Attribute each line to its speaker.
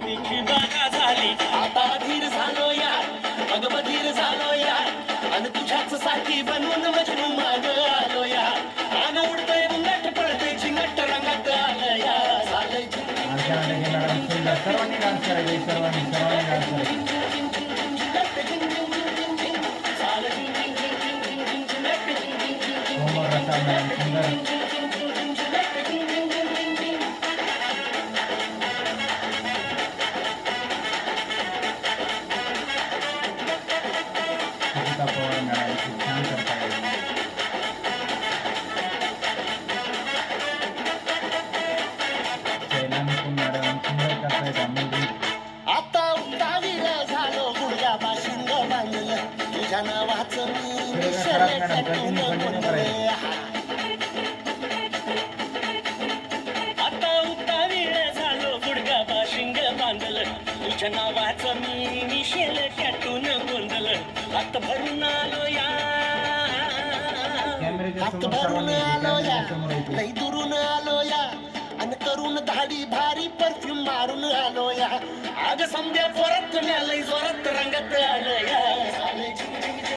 Speaker 1: तिची बागा झाली
Speaker 2: आता धीर झालो यार मग बधीर झालो यार तुझ्याच साठी बनवून मजनू माग आलो यार आन उडतोय चिंगट रंगात आलं यार झालंय
Speaker 3: सर्वांनी डान्स करायचे सर्वांनी सर्वांनी डान्स करायचे कोमल रसा
Speaker 2: तुझ्या नावाचं मी.
Speaker 1: आता उतावीळ झालो गुडगा बाशिंग बांधलं. तुझ्या नावाचं मी मिशेल टॅटून गोंधलं हात भरून आलो या.
Speaker 2: हात भरून आलो या. लई दुरून आलो या. आणि करून धाडी भारी परफ्यूम मारून आलो या. आग समद्या परत लई जोरात रंगात आलो या.